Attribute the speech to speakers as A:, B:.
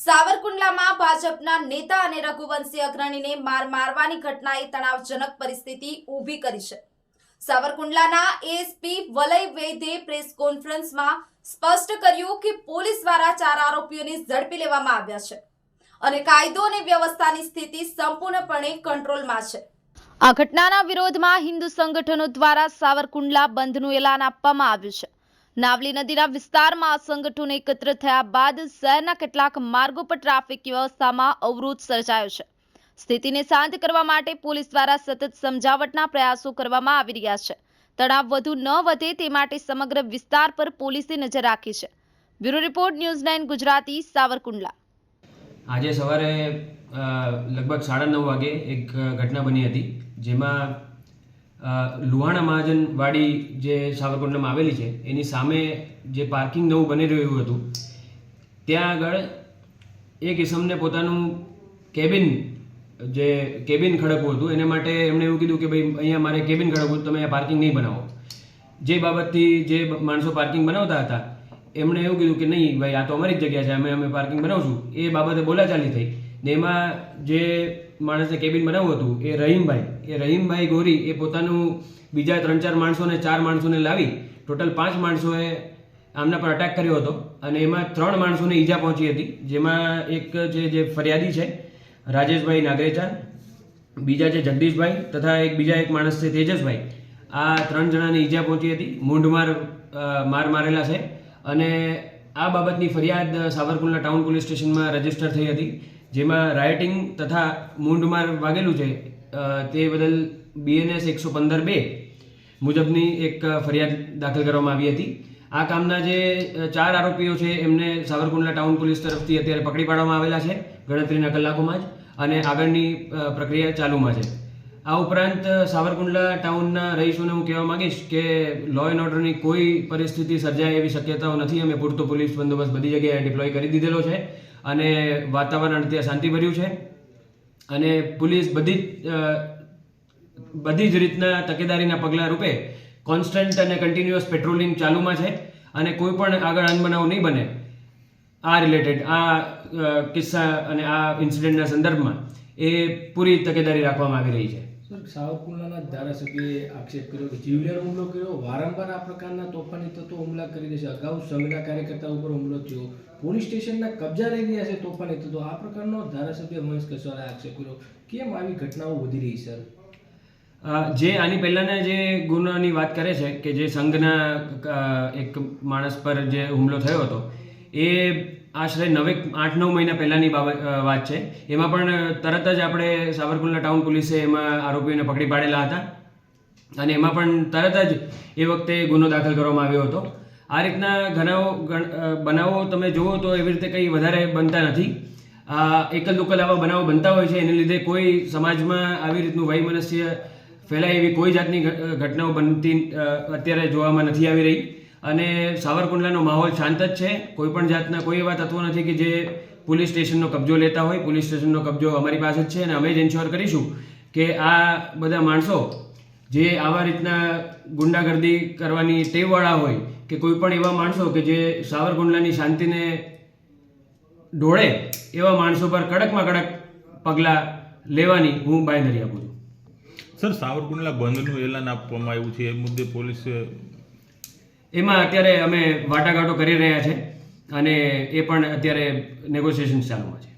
A: સાવરકુંડલામાં ભાજપના નેતા અને રઘુવંશી અગ્રણીને માર મારવાની ઘટનાએ તણાવજનક પરિસ્થિતિ ઊભી કરી છે. સાવરકુંડલાના એસપી વલય વૈદ્યે પ્રેસ કોન્ફરન્સમાં સ્પષ્ટ કર્યું કે પોલીસ દ્વારા ચાર આરોપીઓને ઝડપી લેવામાં આવ્યા છે અને કાયદો અને વ્યવસ્થાની સ્થિતિ સંપૂર્ણપણે કંટ્રોલમાં છે. આ ઘટનાના વિરોધમાં હિન્દુ સંગઠનો દ્વારા સાવરકુંડલા બંધનું એલાન આપવામાં આવ્યું છે. નાવલી નદીના વિસ્તારમાં આ સંગઠનો એકત્ર થયા બાદ શહેરના કેટલાક માર્ગો પર ટ્રાફિક વ્યવસ્થામાં અવરોધ સર્જાયો છે. સ્થિતિને શાંત કરવા માટે પોલીસ દ્વારા સતત સમજાવટના પ્રયાસો કરવામાં આવી રહ્યા છે. તણાવ વધુ ન વધે તે માટે સમગ્ર વિસ્તાર પર પોલીસે નજર રાખી છે. Bureau report, news nine Gujarati, Savarkundla.
B: આજે સવારે લગભગ સાડા નવ વાગે એક ઘટના બની હતી, જેમાં લુહાણા મહાજનવાડી જે સાવરકુંડલામાં આવેલી છે, એની સામે જે પાર્કિંગ નવું બની રહ્યું હતું, ત્યાં આગળ એક ઇસમને પોતાનું કેબિન, જે કેબિન ખડકવું હતું, એને માટે એમણે એવું કીધું કે ભાઈ અહીંયા મારે કેબિન ખડકવું તમે અહીંયા પાર્કિંગ નહીં બનાવો. જે બાબતથી જે માણસો પાર્કિંગ બનાવતા હતા, એમણે એવું કીધું કે નહીં, ભાઈ આ તો અમારી જ જગ્યા છે, અમે અમે પાર્કિંગ બનાવશું. એ બાબતે બોલાચાલી થઈ. ને એમાં જે માણસે કેબિન બનાવ્યું હતું, એ રહીમભાઈ એ રહીમભાઈ ગોરી એ પોતાનું બીજા ત્રણ ચાર માણસોને ચાર માણસોને લાવી ટોટલ પાંચ માણસોએ આમના પર અટેક કર્યો હતો અને એમાં ત્રણ માણસોને ઈજા પહોંચી હતી, જેમાં એક જે જે ફરિયાદી છે, રાજેશભાઈ નાગરેચા, બીજા છે જગદીશભાઈ તથા એક બીજા એક માણસ છે તેજસભાઈ. આ ત્રણ જણાને ઈજા પહોંચી હતી, મૂંઢમાર માર મારેલા છે અને આ બાબતની ફરિયાદ સાવરકુંડલા ટાઉન પોલીસ સ્ટેશનમાં રજિસ્ટર થઈ હતી. જેમાં રાયટિંગ તથા મૂંઢમાર વાગેલું છે તે બદલ બીએનએસ એકસો પંદર બે મુજબની એક ફરિયાદ દાખલ કરવામાં આવી હતી. આ કામના જે ચાર આરોપીઓ છે, એમને સાવરકુંડલા ટાઉન પોલીસ તરફથી અત્યારે પકડી પાડવામાં આવેલા છે, ગણતરીના કલાકોમાં જ, અને આગળની પ્રક્રિયા ચાલુમાં છે. આ ઉપરાંત સાવરકુંડલા ટાઉનના રહીશોને હું કહેવા માંગીશ કે લો એન્ડ ઓર્ડરની કોઈ પરિસ્થિતિ સર્જાય એવી શક્યતાઓ નથી. અમે પૂરતો પોલીસ બંદોબસ્ત બધી જગ્યાએ ડિપ્લોય કરી દીધેલો છે. અને વાતાવરણ અત્યારે શાંતિભર્યું છે. અને પોલીસ બધી જ બધી જ રીતના તકેદારીના પગલાં રૂપે કોન્સ્ટન્ટ અને કન્ટિન્યુઅસ પેટ્રોલિંગ ચાલુમાં છે અને કોઈ પણ આગળ અનબનાવ નહીં બને. આ રિલેટેડ આ કિસ્સા અને આ ઇન્સિડન્ટના સંદર્ભમાં એ પૂરી તકેદારી રાખવામાં આવી રહી છે.
C: સાવરકુંડલાના ધારાસભ્યએ આક્ષેપ કર્યો કે જીવલેણ હુમલો કર્યો. વારંવાર આ પ્રકારના તોફાની તત્વો હુમલા કરી દેશે અગાઉ સંઘના કાર્યકર્તા ઉપર હુમલો થયો. પોલીસ સ્ટેશનના કબજા લઈ ગયા છે તોફાની તત્વો. આ પ્રકારનો ધારાસભ્ય મહેશ કસવાલાએ આક્ષેપ કર્યો. કેમ આવી ઘટનાઓ વધી રહી સર?
B: જે આની પહેલાંના જે ગુનાની વાત કરે છે કે જે સંઘના એક માણસ પર જે હુમલો થયો હતો, એ આશરે નવે આઠ નવ મહિના પહેલાંની બાબત વાત છે. એમાં પણ તરત જ આપણે સાવરકુંડલા ટાઉન પોલીસે એમાં આરોપીઓને પકડી પાડેલા હતા. અને એમાં પણ તરત જ એ વખતે ગુનો દાખલ કરવામાં આવ્યો હતો. આ રીતના ગણ- બનાવો તમે જુઓ તો એવી રીતે કંઈ વધારે બનતા નથી. એકલ દુકલ આવા બનાવો બનતા હોય છે. એને લીધે કોઈ સમાજમાં આવી રીતનું વૈમનસ્ય ફેલાય એવી કોઈ જાતની ઘટનાઓ બનતી અત્યારે જોવામાં નથી આવી રહી. અને સાવરકુંડલાનો માહોલ શાંત જ છે. કોઈ પણ જાતના કોઈ એવા તત્વો નથી કે જે પોલીસ સ્ટેશનનો કબજો લેતા હોય. પોલીસ સ્ટેશનનો કબજો અમારી પાસે જ છે અને અમે જ એન્શ્યોર કરીશું કે આ બધા માણસો જે આવા રીતના ગુંડાગર્દી કરવાની ટેવવાળા હોય કે કોઈ પણ એવા માણસો કે જે સાવરકુંડલાની શાંતિને ઢોળે એવા માણસો પર કડકમાં કડક પગલાં લેવાની હું બાંયધરી આપું છું.
D: સર, સાવરકુંડલા બંધનું એલાન આપવામાં આવ્યું છે. એ મુદ્દે પોલીસ
B: એમાં અત્યારે અમે વાટાઘાટો કરી રહ્યા છે અને એ પણ અત્યારે નેગોશિએશન ચાલુમાં છે.